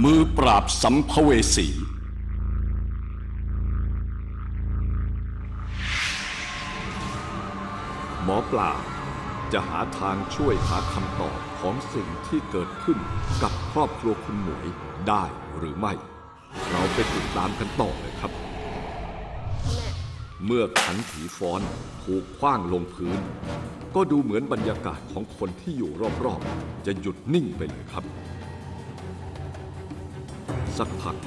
มือปราบสัมภเวสี หมอปลาจะหาทางช่วยหาคำตอบของสิ่งที่เกิดขึ้นกับครอบครัวคุณหมวยได้หรือไม่ เราไปติดตามกันต่อเลยครับ เมื่อขันผีฟ้อนถูกคว้างลงพื้น ก็ดูเหมือนบรรยากาศของคนที่อยู่รอบๆ จะหยุดนิ่งไปเลยครับ สักพัก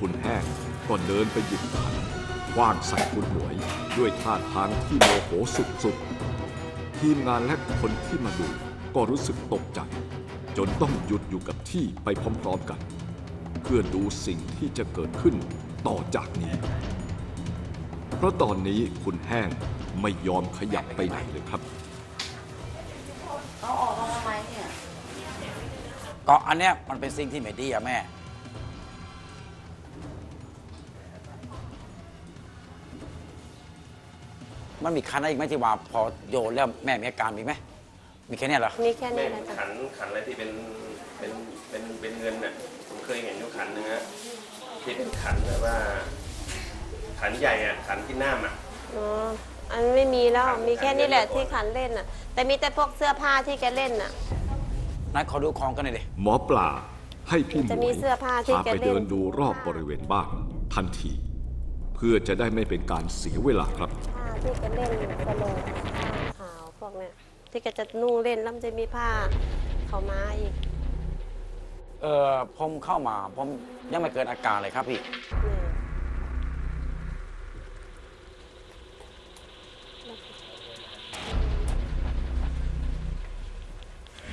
คุณแห้งก็เดินไปหยิบขันคว้างใส่คุณหมวย ด้วยท่าทางที่โมโหสุดๆ ทีมงานและคนที่มาดูก็รู้สึกตกใจ จนต้องหยุดอยู่กับที่ไปพร้อมๆกัน เพื่อดูสิ่งที่จะเกิดขึ้นต่อจากนี้ เพราะตอนนี้คุณแห้งไม่ยอมขยับไปไหนเลยครับ เอาออกมาทำไมเนี่ย ก็อันเนี้ยมันเป็นสิ่งที่ไม่ดีอะแม่ มันมีคันอะไรอีกไหมที่ว่าพอโยนแล้วแม่มีอาการมีไหมมีแค่เนี้ยเหรอมีแค่เป็นี้นนะจ๊ะขันขันอะไรที่เป็นเป็นเป็นเป็นเงินน่ะผมเคยเห็นอยู่ขันหนึงฮะที่เป็นขันแบบว่า ขันใหญ่อะขันที่หน้ามอะ อ๋ออันไม่มีแล้วมีแค่นี้แหละที่ขันเล่นน่ะ แต่มีแต่พวกเสื้อผ้าที่แกเล่นน่ะนั้นขอดูของกันหน่อยดิหมอปลาให้พี่หมจะวมียเสื้อผ้าที่พาแกไปเล่น เดินดูรอบบริเวณบ้านทันที เพื่อจะได้ไม่เป็นการเสียเวลาครับผ้า ที่แกเล่นสโลงผ้าขาวพวกเนี้ยที่แกจะนุ่งเล่นแล้วมันจะมีผ้าเขาวม้าอีก เออผมเข้ามาผมยังไม่เกิดอาการเลยครับพี่เนี่ย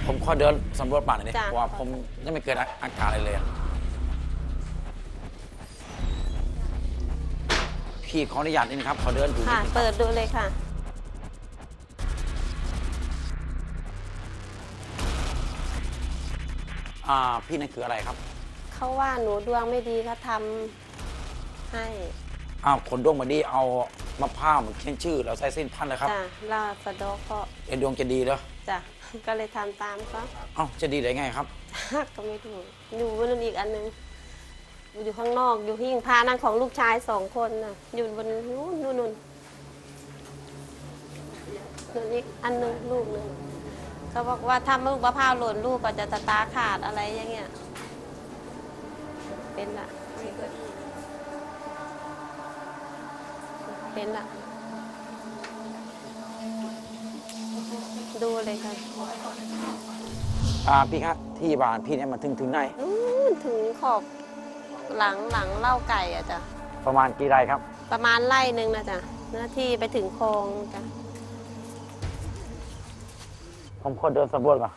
ผมขอเดินสำรวจบ้านหน่อยดิจ้ะ เพราะว่าผมยังไม่เกิดอาการอะไรเลยอะ พี่ขออนุญาตนิดนึงครับ ขอเดินดูนิดค่ะ นึงครับเปิดดูเลยค่ะ อ่าพี่นั่นคืออะไรครับเขาว่าหนูดวงไม่ดีเขาทำให้อ้าวคนดวงมาดีเอามะพร้าวมาเขียนชื่อแล้วใส่เส้นพันเลยครับจ้ะลาสะเดอกก็เอ็นดวงจะดีเหรอจ้ะ ก็เลยทำตามเขาเอ้าจะดีได้ไงครับ ก็ไม่ถูกอยู่บนนั้นอีกอันหนึง อยู่ข้างนอกอยู่หิ้งพานั่งของลูกชายสองคนน่ะอยู่บนนู้นนู่นนู่นนู่นอีกอันหนึงลูกหนึ่งเขาบอกว่าถ้าลูกมะพร้าวหล่นลูกก็จะตาขาดอะไรอย่างเงี้ย เป็นละเป็นละดูเลยค่ะอ่าพี่ครับที่บ้านพี่เนี่ยมันถึงถึงไหนนู้นถึงขอบ หลังหลังเล่าไก่อะจ้ะประมาณกี่ไร่ครับ ประมาณไร่หนึ่งนะจ๊ะเนื้อที่ไปถึงโครงจ้ะผมขอเดินสำรวจก่อน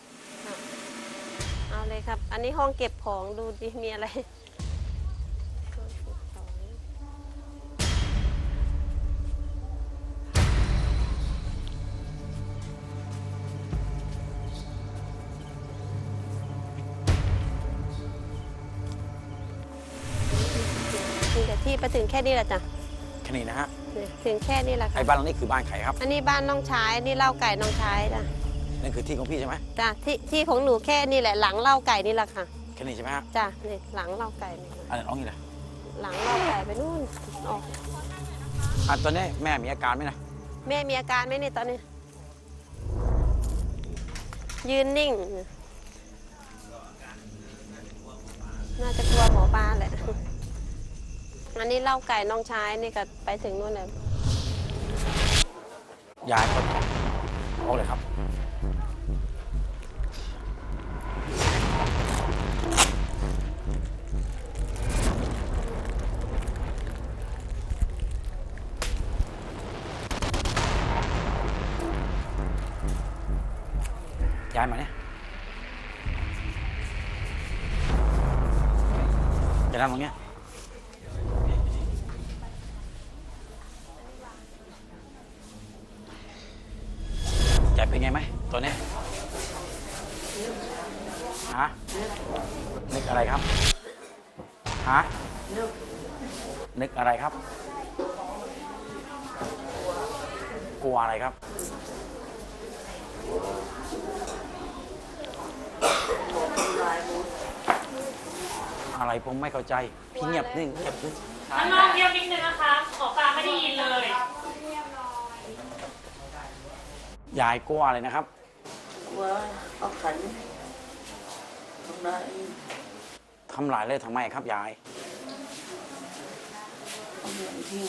เอาเลยครับ อันนี้ห้องเก็บของดูดิมีอะไร มีแต่ที่ไปถึงแค่นี้แหละจ้ะแค่นี้นะฮะเนี่ยถึงแค่นี้แหละค่ะไอ้บ้านหลังนี้คือบ้านใครครับ อันนี้บ้านน้องชายอันนี่เล่าไก่น้องชายจ้ะนั่นคือที่ของพี่ใช่ไหมจ้ะที่ที่ของหนูแค่นี่แหละหลังเล่าไก่นี่แหละค่ะแค่นี้ใช่ไหมฮะจ้ะนี่หลังเล่าไก่นี่ค่ะอันนั้นน้องนี่แหละหลังเล่าไก่ไปนู่นออกอะตอนนี้แม่มีอาการไหมนะแม่มีอาการไหมเนี่ยตอนนี้ ยืนนิ่ง น่าจะกลัวหมอปลาแหละ อันนี้เล่าไก่น้องชายนี่ก็ไปถึงนู่นเลยยายคนออกเลยครับย้ายมาเนี่ยจะนั่งตรงเนี้ยใจเป็นไงไหมตอนเนี้ยฮะนึกอะไรครับฮะนึกอะไร ครับ กลัวอะไรครับ อะไรผมไม่เข้าใจ พี่เงียบนิ่งเงียบนิ่งข้างนอกเงียบนิดนึงนะคะหมอปลาไม่ได้ยินเลยยายกลัวอะไรนะครับว่าเอาขันทำร้ายทำหลายเลยทำไมครับยาย เอาเงินทิ้ง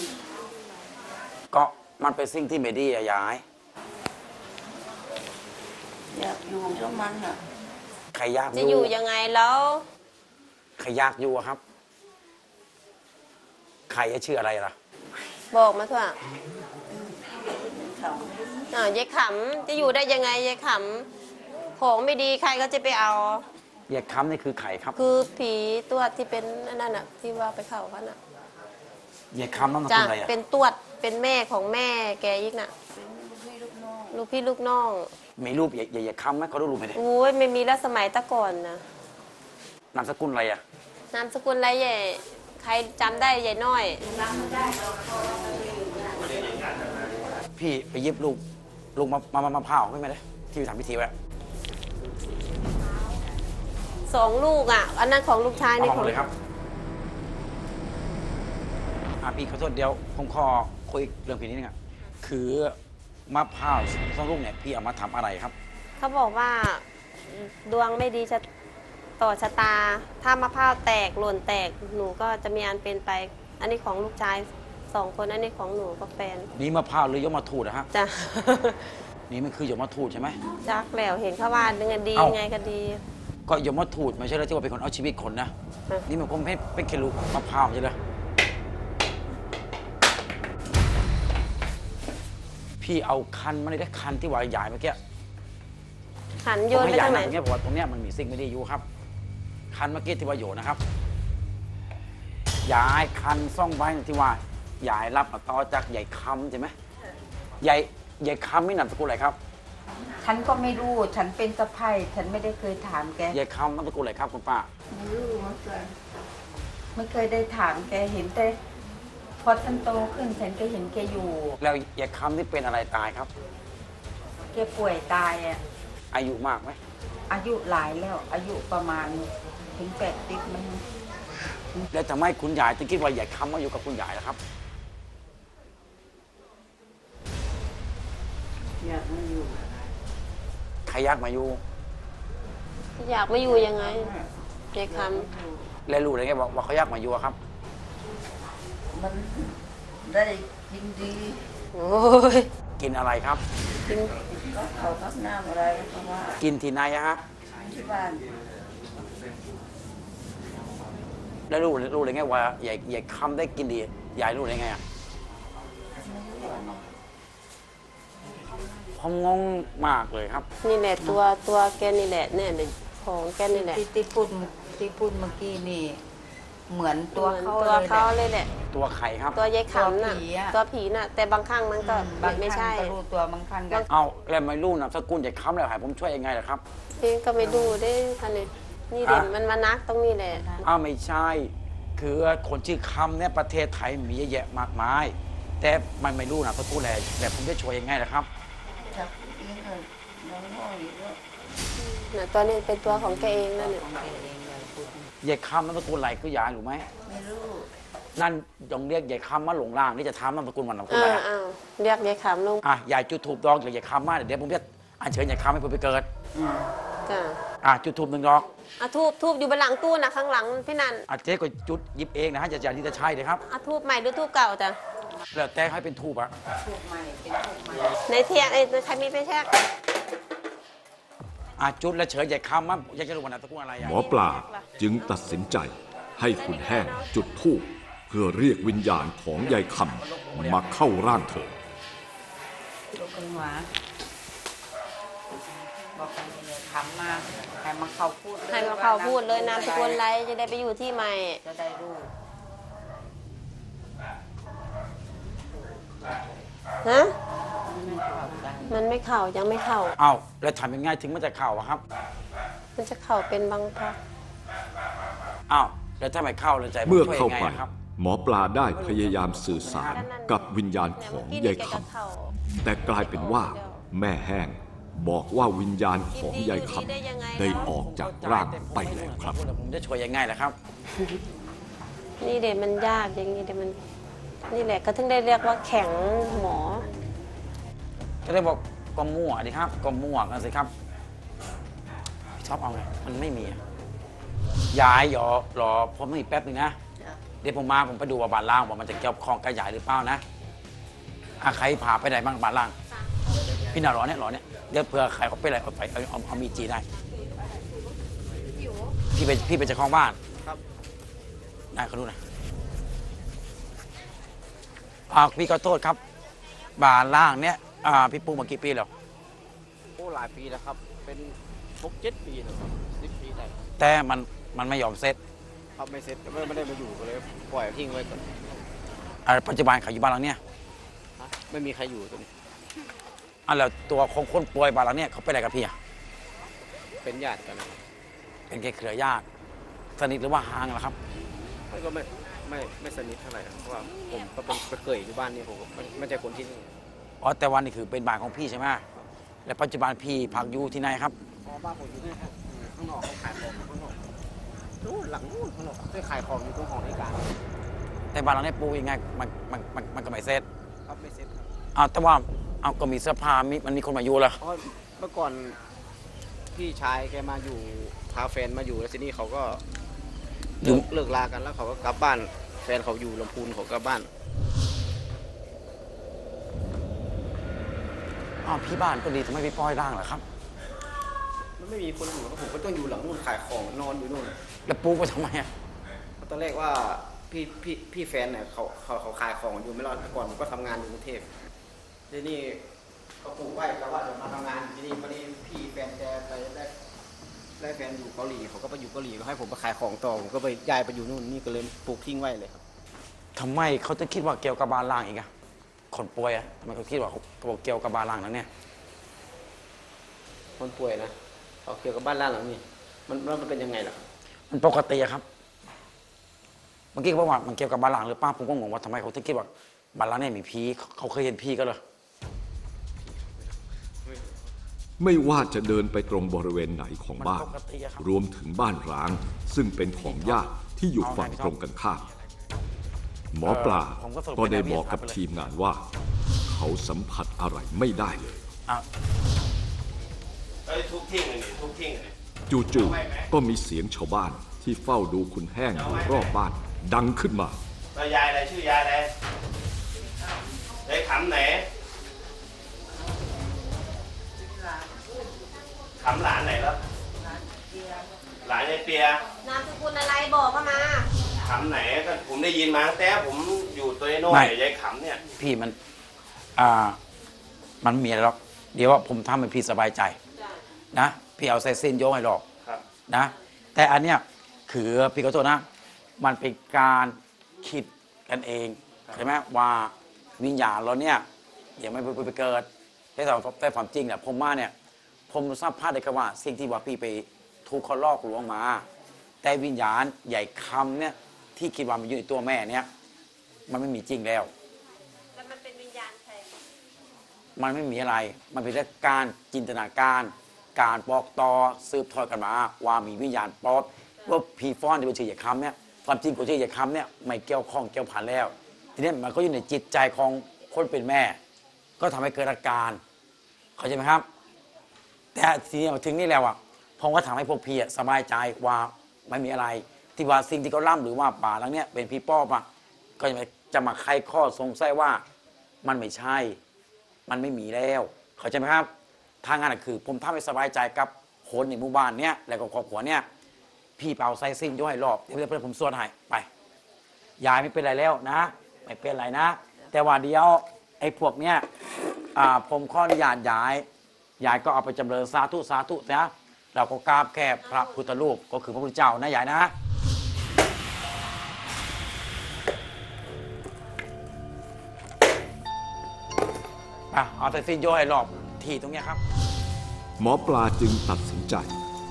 ก็มันเป็นสิ่งที่ไม่ดีอะยาย อยากอยู่กับมันอะใครอยากจะอยู่ยังไงแล้วใครอยากอยู่อะครับ ใครจะชื่ออะไรล่ะ บอกมาเถอะเขาอ่ายายขำจะอยู่ได้ยังไงยายขำของไม่ดีใครก็จะไปเอายายค้ำนี่คือใครครับ คือผีตัวที่เป็นอันนั่นน่ะที่ว่าไปเข้าเขาน่ะ ยายค้ำน้องจ้ะทำอะไรอะเป็นตวดเป็นแม่ของแม่แกอีกน่ะลูกพี่ลูกน้องมีรูปยายยายยายค้ำไหมเขาดูรูปไหมเนี่ยโอ้ยไม่มีแล้วสมัยแตะก่อนนะนามสกุลอะไรอะนามสกุลอะไรใหญ่ใครจำได้ใหญ่น้อย พี่ไปเย็บลูกลูกมามามามาเผาไม่ไหมเลยที่ทำพิธีไว้อะสองลูกอะ อันนั้นของลูกชายเอาในมาของเลยครับ อะพี่ขอโทษเดี๋ยวผมขอคุยเรื่องผีนิดนึงอะคือมะพร้าวสองลูกเนี่ยพี่เอามาทำอะไรครับ เขาบอกว่าดวงไม่ดีจะต่อชะตา ถ้ามะพร้าวแตกหล่นแตกหนูก็จะมีอันเป็นไป อันนี้ของลูกชายสองคนอันนี้ของหนูกับแฟนนี่มะพร้าวหรือยมมาทูดนะฮะจ้ะ นี่มันคือยมมาทูดใช่ไหม จักแล้วเห็นเขาว่าดึงดีเอ้า ไงก็ดีก็ยมมาทูดไม่ใช่แล้วที่ว่าเป็นคนเอาชีวิตคนนะ อะ นี่มันคงไม่เป็นแค่ลูกมะพร้าวใช่เลย พี่เอาคันมาเลยได้คันที่ว่าใหญ่เมื่อกี้ขันผโยมนไม่ไปอยากทางไหนนะตรงเนี้ยเพราะว่าตรงเนี้ยมันมีสิ่งไม่ดีอยู่ครับ คันเมื่อกี้ที่ว่าโยนนะครับยายคันซ่องใบที่ว่ายายรับมาต่อจากยายคำใช่ไหมยายยายคำไม่นามสกุลอะไรครับฉันก็ไม่รู้ ฉันเป็นสะพ้ายฉันไม่ได้เคยถามแกยายคำนามสกุลอะไรครับคุณป้า ไม่รู้เหมือนกันไม่เคยได้ถามแกเห็นแต่ พอฉันโตขึ้นฉันก็เห็นแกอยู่ แล้วยายคำนี่เป็นอะไรตายครับ แกป่วยตายอะ อายุมากไหมอายุหลายแล้ว อายุประมาณถึงแปดสิบมัน แล้วทำไมคุณยายถึงคิดว่ายายคำมาอยู่กับคุณยายล่ะครับ อยากมาอยู่ใครอยากมาอยู่ อยากมาอยู่ยังไงยายคแล้วรู้ได้ไงว่าว่าเขาอยากมาอยู่อะครับ มันได้กินดีำโอ้ยกินอะไรครับ กินก็เขาพักน้ำอะไรเพราะว่ากินที่ไหนอะฮะ ที่บ้านแล้วรู้รู้ได้ไงว่ายายยายคำได้กินดียายรู้ได้ไงอะผมงงมากเลยครับ นี่แหละตัวตัวแกนี่แหละเนี่ยเดี๋ยวของแกนี่แหละที่ที่พูดที่พูดเมื่อกี้นี่ เหมือนตัวเขาตัวเลยแหเขาละเลยแหละ ตัวไข่ครับ ตัวยายขำน่ะตัวผีอะ ตัวผีน่ะ แต่บางครั้งมันก็บางไม่ครั้ใช่งก็รู้ตัวบางครั้งก็เอาแล้วไม่รู้นามสกุลยายคำแล้วให้ผมช่วยยังไงล่ะครับเองก็ไม่ดูได้ทันเลยนี่เด่นฮะ มันมานักตรงนี้แหละอ้าวไม่ใช่ คือคนชื่อคำเนี่ยประเทศไทยมีเยอะแยะมากมาย แต่มันไม่รู้นามสกุลแหละแต่ผมจะช่วยยังไงล่ะครับ จับเองเลยน้องน้อยแล้วน่ะตัวนี้เป็นตัวของแกเองนั่นเนี่ยยายคำนามสกุลอะไรคือยายรู้ไหมไม่รู้ นั่นยองเรียกยายคำมาหลงล่างนี่จะทำนามสกุลวันนามสกุลอ้าอะไรวอะอ้าวเรียกยายขำลงอะยายจุดถูกดอกจากยายคำมาเดี๋ยวผมจะอัญเชิญยายคำให้ผมไปเกิดจ้ะอะจุดถูกหนึ่งดอกอะทูบทูบอยู่บนหลังตู้นะข้างหลังพี่นันอะเจ๊ก็จุดหยิบเองนะฮะอย่าอย่าที่จะใช่เลยครับอะทูบใหม่หรือทูบเก่าจ้ะแล้วแต่ให้เป็นทูบอะพูดใหม่เป็นพูดใหม่ในเทียนไอ้ใครมีไปแช็กอะจุดแล้วเชิญยายคำมาอยากจะรู้ว่านามสกุลอะไรอะหมอปลาจึงตัดสินใจให้คุณแห้งจุดธูป เพื่อเรียกวิญญาณของยายคำมาเข้าร่างเธอลูกกันหวาบอกกันเลยทำมาให้มาเขาพูดลยให้มาเขาพูดเลยว่นามสกุลอะไรจะได้ไปอยู่ที่ใหม่ จะได้รู้ฮะไม่เข้ากันมันไม่เข่ายังไม่เข่า เอ้าแล้วทำยังไงถึงมันจะเข้าอะครับมันจะเข่าเป็นบางพักอ้าวแล้วถ้าไม่เข้าแล้วใจผมเมื่อช่วยเข้ายังไงไปอะครับ หมอปลาได้พยายามสื่อสารกับวิญญาณของยายคำแต่กลายเป็นว่า แม่แห้งบอกว่าวิญญาณของยายคยินดีอยู่ดีได้ยังไงำได้ออกจากร่างไปแล้วครับผมจะช่วยยังไงล่ะครับ นี่เด็มันยากอย่างนี้เด็มัน นี่แหละก็ถึงได้เรียกว่าแข็งหมอ ก็เลยบอกก็มั่วดิครับก็มั่วกันสิครับพี่ชอบเอาไงมันไม่มีอะยายหยอรอผมอีกแป๊บหนึงนะ เดี๋ยวผมมาผมไปดูว่าบ้านล่างว่ามันจะเกี่ยวข้องกับยายหรือเปล่านะอาใครพาไปไหนบ้างบ้านล่าง พี่น่ารอเนี่ยรอเนี่ยเดี๋ยวเผื่อใครเขาไปอะไรเอาไปเอาเอาเอามีจีได้ พี่เป็นพี่เป็นเจ้าของบ้านครับได้เขาดูหน่อยอ่าพี่ขอโทษครับบ้านล่างเนี่ยอ่าพี่ปลูกมากี่ปีแล้ว โอ้หลายปีแล้วครับ เป็นหกเจ็ดปีแล้วครับสิบปีได้แต่มันมันไม่ยอมเซ็ต ครับไม่เสร็จก็ไม่ไม่ได้มาอยู่ก็เลยปล่อยทิ้งไว้ก่อนอ่าปัจจุบันเขาอยู่บ้านหลังเนี่ยฮะไม่มีใครอยู่ตัวนี้อ่าแล้วตัวของคนป่วยบ้านหลังเนี่ยเขาไปไหนกับพี่อะเป็นญาติกันนะเป็นแค่เครือญาติสนิทหรือว่าห่างเหรอครับมันก็ไม่ไม่ไม่สนิทเท่าไหร่ครับเพราะว่าผมก็เป็นไปเคยอยู่บ้านนี่ผมก็ไม่ไม่ใช่คนที่นี่อ๋อแต่วันนี้คือเป็นบ้านของพี่ใช่ไหมแล้วปัจจุบันพี่พักอยู่ที่ไหนครับ อ๋อบ้านผมอยู่นี่ครับข้างนอกเขาขายของอยู่ข้างนอก นู่นหลังนู่นข้างนอกได้ขายของอยู่ตรงหอนาฬิกาแต่บ้านหลังนี้ปลูกยังไงมันมันมันมันก็ไม่เซ็ตครับไม่เสร็จครับอ้าวแต่ว่าเอาก็มีเสื้อผ้ามีมันมีคนมาอยู่เหรอเพราะเมื่อก่อนพี่ชายแกมาอยู่พาแฟนมาอยู่แล้วทีนี้เขาก็อยูเลิกเลิกลากันแล้วเขาก็กลับบ้าน แฟนเขาอยู่ลำพูนเขากลับบ้านอ้าวพี่บ้านก็ดีทำไมพี่ปล่อยร่างเหรอครับ มันไม่มีคนอยู่แล้วผมก็ต้องอยู่หลังนู่นขายของนอนอยู่นู่นแล้วปลูกไปทำไมอะตอนแรกว่าพี่พี่พี่แฟนเนี่ยเขาเขาเขาขายของอยู่ไม่รอดแต่ก่อนผมก็ทำงานอยู่กรุงเทพทีนี้เขาปลูกไว้แล้วว่าจะมาทำงานที่นี่พอดีพี่แฟนแกไปได้ได้แฟนอยู่เกาหลีเขาก็ไปอยู่เกาหลีก็ให้ผมไปขายของต่อผมก็ไปย้ายไปอยู่นู่นนี่ก็เลยปลูกทิ้งไว้เลยครับทำไมเขาจะคิดว่าเกี่ยวกับบ้านล่างอีกอะคนป่วยอะทำไมเขาคิดว่าเขาเขาบอกเกี่ยวกับบ้านล่างนั้นเนี่ย คนป่วยนะ เขาเกี่ยวกับบ้านล่างหลังนี้มันมันมันเป็นยังไงล่ะครับมันปกติอะครับเมื่อกี้เขาบอกว่ามันเกี่ยวกับบ้านล่างหรือเปล่าผมก็งงว่าทำไมเขาถึงคิดว่าบ้านล่างเนี่ยมีผีเขาเขาเคยเห็นผีก็เลยไม่ว่าจะเดินไปตรงบริเวณไหนของบ้านมันปกติอะครับรวมถึงบ้านร้าง ซึ่งเป็นของญาติที่อยู่ฝั่งตรงกันข้ามหมอปลาเออผมก็สรุปก็ได้เป็นแนวบอกกับวิทยาศาสตร์ไปเลยทีมงานว่า เขาสัมผัสอะไรไม่ได้เลย จู่ๆก็มีเสียงชาวบ้านที่เฝ้าดูคุณแห้งอยู่รอบบ้านดังขึ้นมาแล้วยายอะไรชื่อยายอะไรยายขำไหนขำหลานไหนแล้วหลานยายเปีย นามสกุลอะไรบอกเข้ามาขำไหนก็ผมได้ยินมาตั้งแต่ผมอยู่ตัวน้อยไม่ยายขำเนี่ย พี่มัน อ่า มันมีอะไรหรอก เดี๋ยวว่าผมทำให้พี่สบายใจ นะพี่เอาใส่เส้นโยงให้หรอกครับนะแต่อันเนี้ยคือพี่ขอโทษนะ มันเป็นการคิดกันเองใช่ไหมว่าวิญญาณเราเนี่ยอย่าไม่ไปไปเกิดแต่สำแต่ความจริงเนี่ยผมมาเนี่ยผมทราบพลาดได้ก็ว่า สิ่งที่ว่าพี่ไปถูกเขาลอกลวงมา แต่วิญญาณใหญ่คำเนี่ยที่คิดว่ามันอยู่ในตัวแม่เนี่ยมันไม่มีจริงแล้วแล้วมันเป็นวิญญาณใครมันไม่มีอะไร มันเป็นแค่การจินตนาการ การบอกต่อสืบทอดกันมา ว่ามีวิญญาณปอบว่าผีฟ้อนที่เป็นชื่อใหญ่คำเนี่ยความจริงของชื่อใหญ่คำเนี่ยไม่เกี่ยวข้องเกี่ยวพันแล้ว ทีนี้มันก็อยู่ในจิตใจของคนเป็นแม่ ก็ทำให้เกิดอาการเข้าใจไหมครับ แต่ทีนี้มาถึงนี่แล้วอะผมก็ทำให้พวกพี่สบายใจว่าไม่มีอะไร ที่ว่าสิ่งที่เขาล่ำหรือว่าป่าหลังเนี้ยเป็นพี่ป้อบอะก็จะมาจะมาไขข้อสงสัยว่ามันไม่ใช่ มันไม่มีแล้ว เข้าใจไหมครับ ทางงานคือ ผมทำให้สบายใจกับคนในหมู่บ้านเนี้ยและก็ครอบครัวเนี้ยพี่เป่าไซซิ่งด้วยรอบเดี๋ยวเพื่อนผมสวดให้ไปยายไม่เป็นไรแล้วนะ ไม่เป็นไรนะ แต่ว่าเดียวไอ้พวกเนี้ยผมขออนุญาตยายยายก็เอาไปจำเริญสาธุสาธุนะเราก็กราบแค่พระพุทธรูปก็คือพระพุทธเจ้านะยายนะอะเอาไซซิ่งยให้รอบ ที่ตรงเนี้ยครับ หมอปลาจึงตัดสินใจ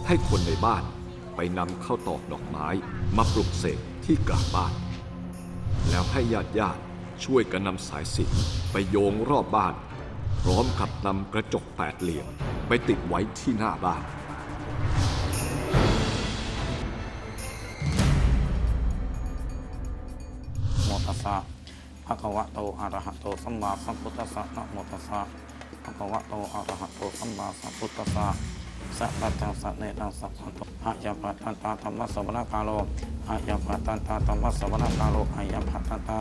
ให้คนในบ้านไปนำข้าวตอกดอกไม้มาปลุกเสกที่กลางบ้าน แล้วให้ญาติญาติๆช่วยกันนำสายสิญจนไปโยงรอบบ้าน พร้อมกับนำกระจกแปดเหลี่ยมไปติดไว้ที่หน้าบ้านโมตัสสะภะคะวะโตอะระหะโตสัมมาสัมพุทธัสสะนะโมตัสสะภะคะวะโตอะระหะโตสัมมาสัมพุทธัสสะสัพพัทธังสัพเนตังสัพพันโตอะยะปะตันตาธรรมะสวนาคาโลอะยะปะตันตาธรรมะสวนาคาโลอะยะปะตันตา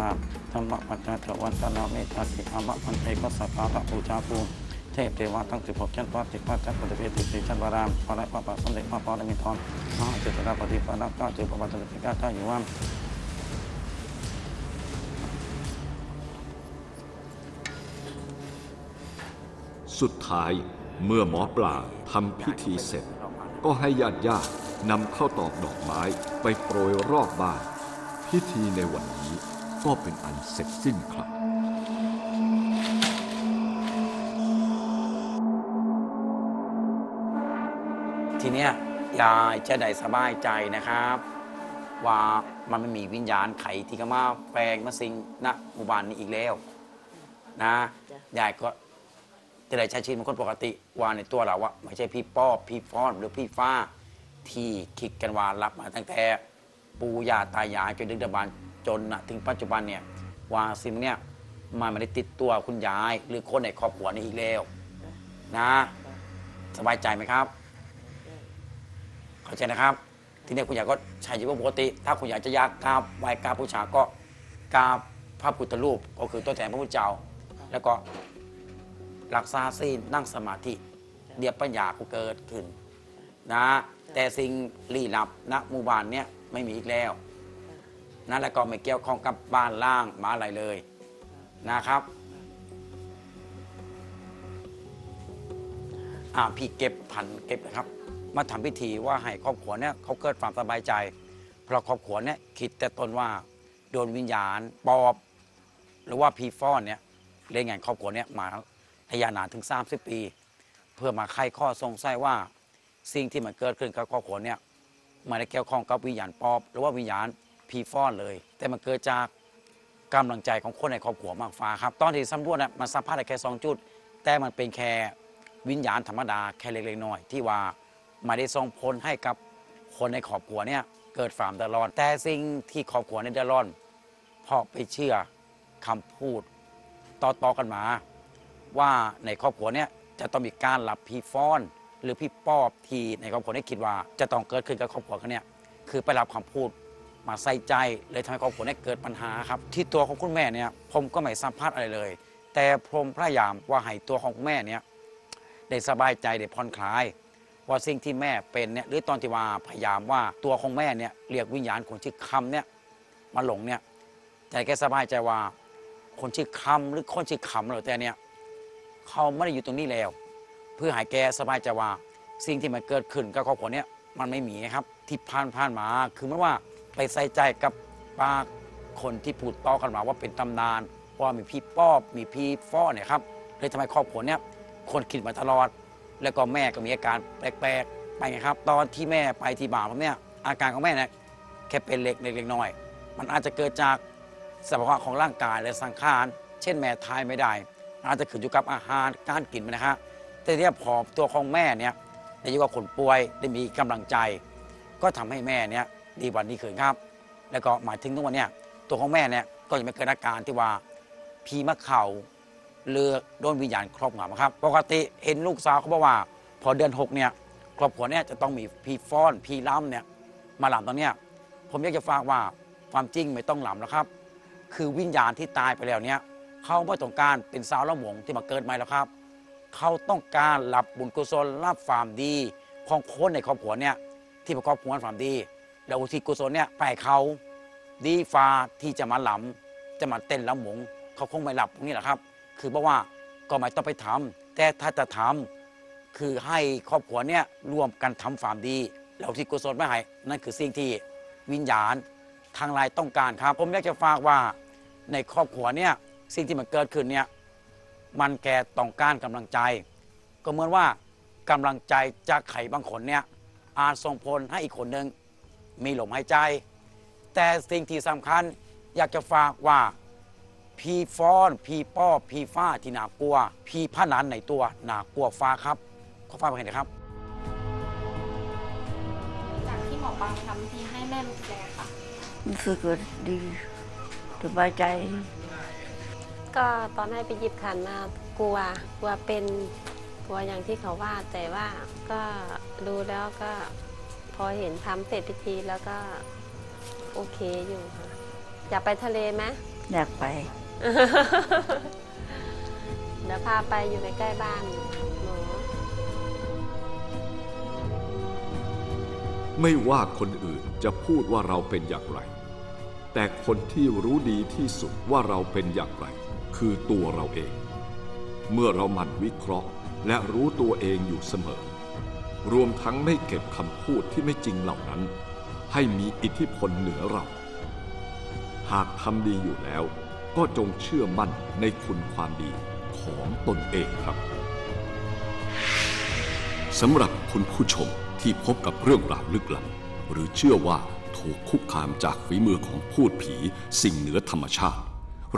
ธรรมะปัจจตวันตนาเมตตาสิอะมะพันเตก็สัพพะระปูชาภูเทพเทวาทั้งสิบหกชั้นฟ้าสิบห้าชั้นปฏิเวติสิชั้นบารามพระไรพระบาทสมเด็จพระปรมินทรมหาเจตนาปฏิปานักเก้าเจ้าประวัติสมเด็จพระเจ้าอยู่ว่า สุดท้ายเมื่อหมอปลาทำพิธีเสร็จ ก็ให้ญาติญาตินำข้าวตอกดอกไม้ไปโปรยรอบบ้าน พิธีในวันนี้ก็เป็นอันเสร็จสิ้นครับทีเนี้ยยายจะได้สบายใจนะครับ ว่ามันไม่มีวิญญาณไขที่เขามาแฝงมาสิงณหมู่บ้านนี้อีกแล้ว นะยายก็ จะได้ใช้ชีวิตเหมือนคนปกติว่าในตัวเราอะไม่ใช่พี่ป้อบพี่ฟ้อนหรือพี่ฟ้า ที่คิดกันว่ารับมาตั้งแต่ปู่ย่าตายายจนดึกดำบรรพ์จนนะถึงปัจจุบันเนี่ยว่าสิ่งเนี้ยมันไม่ได้ติดตัวคุณยาย หรือคนในครอบครัวนี้อีกแล้วนะ สบายใจไหมครับ เข้าใจนะครับ ทีนี้คุณยายก็ใช้ชีวิตปกติ ถ้าคุณยายจะอยากกราบไหว้กราบบูชาก็กราบพระพุทธรูปก็คือตัวแทนพระพุทธเจ้า แล้วก็ รักษาศีลนั่งสมาธิ เดียบปัญญาก็เกิดขึ้นนะแต่สิ่งลี้ลับณหมู่บ้านเนี้ยไม่มีอีกแล้วนะแล้วก็ไม่เกี่ยวข้องกับบ้านล่างมาอะไรเลยนะครับอ่าพี่เก็บพันเก็บนะครับ มาทำพิธีว่าให้ครอบครัวเนี่ยเขาเกิดความสบายใจ เพราะครอบครัวเนี่ยคิดแต่ตนว่าโดนวิญญาณปอบ หรือว่าพีฟ้อนเนี่ยเล่นงานครอบครัวเนี่ยมา ระยะนานถึง 30 ปี เพื่อมาไขข้อสงสัยว่าสิ่งที่มันเกิดขึ้นกับครอบครัวเนี่ยไมันได้เกี่ยวข้องกับวิญญาณปอบ หรือว่าวิญญาณพีฟ้อนเลย แต่มันเกิดจากกำลังใจของคนในครอบครัวมากฟ้าครับ ตอนที่สำรวจเนี่ยมันสัมผัสได้แค่สองจุด แต่มันเป็นแค่วิญญาณธรรมดาแค่เล็กๆน้อยที่ว่าไม่ได้ส่งผลให้กับคนในครอบครัวเนี่ยเกิดความเดือดร้อน แต่สิ่งที่ครอบครัวเนี่ยเดือดร้อนเพราะไปเชื่อคำพูดต่อๆกันมา ว่าในครอบครัวเนี่ยจะต้องมีการหลับพี่ฟ้อน หรือพี่ปอบทีในครอบครัวนี้คิดว่า จะต้องเกิดขึ้นกับครอบครัวเขาเนี่ยคือไปรับคำพูดมาใส่ใจเลยทำให้ครอบครัวเนี้เกิดปัญหาครับ ที่ตัวของคุณแม่เนี่ยผมก็ไม่สัมผัสอะไรเลย แต่ผมพยายามว่าให้ตัวของแม่เนี่ยได้สบายใจได้ผ่อนคลาย ว่าสิ่งที่แม่เป็นเนี่ยหรือตอนที่ว่าพยายามว่าตัวของแม่เนี่ยเรียกวิญญาณคนชื่อคำเนี่ยมาหลงเนี่ยใจแกสบายใจว่า คนชื่อคำหรือคนชื่อคำหรือแต่เนี่ย เขาไม่ได้อยู่ตรงนี้แล้ว เพื่อให้แกสบายใจว่าสิ่งที่มันเกิดขึ้นกับครอบครัวเนี้ยมันไม่มีครับที่ผ่านผ่านมาคือไม่ว่าไปใส่ใจกับปากคนที่พูดต่อกันมาว่าเป็นตำนานว่ามีพี่ป้อบมีพี่ฟ้อเนี่ยครับเลยทำให้ครอบครัวเนี้ยคนคิดมาตลอด แล้วก็แม่ก็มีอาการแปลกๆไปครับ ตอนที่แม่ไปที่บ่าผมเนี่ยอาการของแม่เนี่ยแค่เป็นเล็กเล็กน้อย มันอาจจะเกิดจากสภาวะของร่างกายและสังขาร เช่นแม่ทายไม่ได้ อาจจะขึ้นอยู่กับอาหารการกินนะฮะแต่เนี่ยพอตัวของแม่เนี่ยได้อยู่กับคนป่วยได้มีกำลังใจ ก็ทำให้แม่เนี่ยดีวันดีขึ้นครับ แล้วก็หมายถึงทุกวันเนี่ยตัวของแม่เนี่ยก็ยังไม่เกิดอาการที่ว่าพีมะเข่าเลือโดนวิญญาณครอบงำครับ ปกติเห็นลูกสาวเขาบอกว่า พอเดือนหกเนี่ยครอบครัวเนี่ยจะต้องมีพีฟ้อนพีล้ำเนี่ยมาหลำตรงเนี้ยผมอยากจะฝากว่าความจริงไม่ต้องหลำแล้วครับ คือวิญญาณที่ตายไปแล้วเนี่ย เขาไม่ต้องการเป็นสาวละหมงที่มาเกิดใหม่แล้วครับ เขาต้องการรับบุญกุศลรับความดี ของคนในครอบครัวเนี่ยที่ประกอบผลความดี แล้วอุทิศกุศลเนี่ยไปให้เขาดีฟ้าที่จะมาหลำจะมาเต้นละหมง เขาคงไม่หลับตรงนี้แหละครับ คือเพราะว่าก็ไม่ต้องไปทำแต่ถ้าจะทำคือให้ครอบครัวเนี่ยร่วมกันทำความดี แล้วที่กุศลไม่ให้นั่นคือสิ่งที่วิญญาณทางลายต้องการครับ ผมอยากจะฝากว่าในครอบครัวเนี่ย สิ่งที่มันเกิดขึ้นเนี่ยมันแก่ต้องการกำลังใจ ก็เหมือนว่ากำลังใจจากไข่บางคนเนี่ยอาจส่งผลให้อีกคนหนึ่งมีลมหายใจ แต่สิ่งที่สำคัญอยากจะฝากว่าผีฟ้อนผีป้อผีฟ้าที่น่ากลัวผีผ้านันในตัวน่ากลัวฟ้าครับ ขอฟ้าไปเห็นนะครับ จากที่หมอปลาทำทีให้แม่รู้สึกยังไงคะรู้สึกว่าดีสบายใจ ก็ตอนให้ไปหยิบขันมากลัวกลัวเป็นกลัวอย่างที่เขาว่า แต่ว่าก็ดูแล้วก็พอเห็นทำเสร็จพิธีแล้วก็โอเคอยู่ค่ะอยากไปทะเลไหมอยากไป เดี๋ยวพาไปอยู่ใกล้ๆบ้านหนูไม่ว่าคนอื่นจะพูดว่าเราเป็นอย่างไร แต่คนที่รู้ดีที่สุดว่าเราเป็นอย่างไร คือตัวเราเอง เมื่อเราหมั่นวิเคราะห์และรู้ตัวเองอยู่เสมอ รวมทั้งไม่เก็บคำพูดที่ไม่จริงเหล่านั้น ให้มีอิทธิพลเหนือเรา หากทำดีอยู่แล้ว ก็จงเชื่อมั่นในคุณความดีของตนเองครับสำหรับคุณผู้ชมที่พบกับเรื่องราวลึกลับ หรือเชื่อว่าถูกคุกคามจากฝีมือของพูดผีสิ่งเหนือธรรมชาติ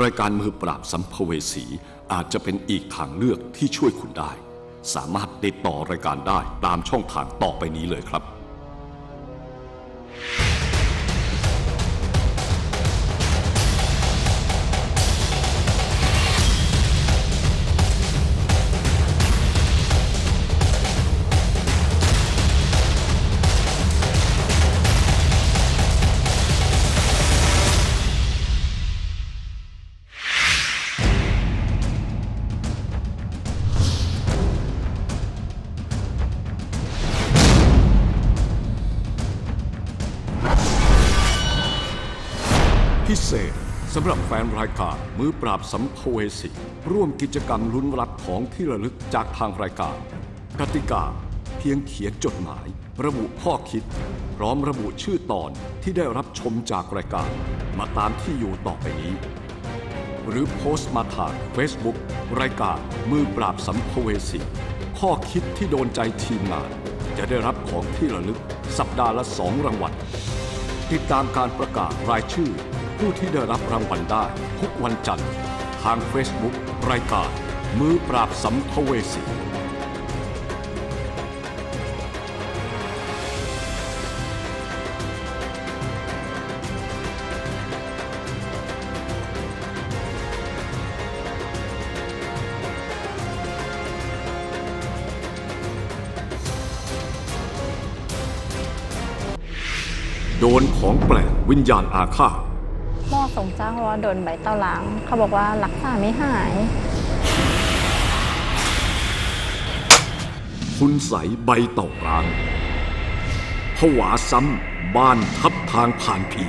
รายการมือปราบสัมภเวสีอาจจะเป็นอีกทางเลือกที่ช่วยคุณได้ สามารถติดต่อรายการได้ตามช่องทางต่อไปนี้เลยครับ แฟนรายการมือปราบสัมภเวสีร่วมกิจกรรมลุ้นรับของที่ระลึกจากทางรายการกติกาเพียงเขียนจดหมาย ระบุข้อคิด พร้อมระบุชื่อตอนที่ได้รับชมจากรายการ มาตามที่อยู่ต่อไปนี้ หรือโพสต์มาทาง Facebook รายการมือปราบสัมภเวสีข้อคิดที่โดนใจทีมงาน จะได้รับของที่ระลึกสัปดาห์ละสองรางวัลติดตามการประกาศรายชื่อ ผู้ที่ได้รับรางวัลได้ ทุกวันจันทร์ ทาง Facebook รายการ มือปราบสัมภเวสีโดนของแปลกวิญญาณอาฆาต สงจ้าะว่าโดนใบเต้าหลังเขาบอกว่ารักษาไม่หาย คุณใสใบเต่าร้างผวาซ้ำบ้านทับทางผ่านผี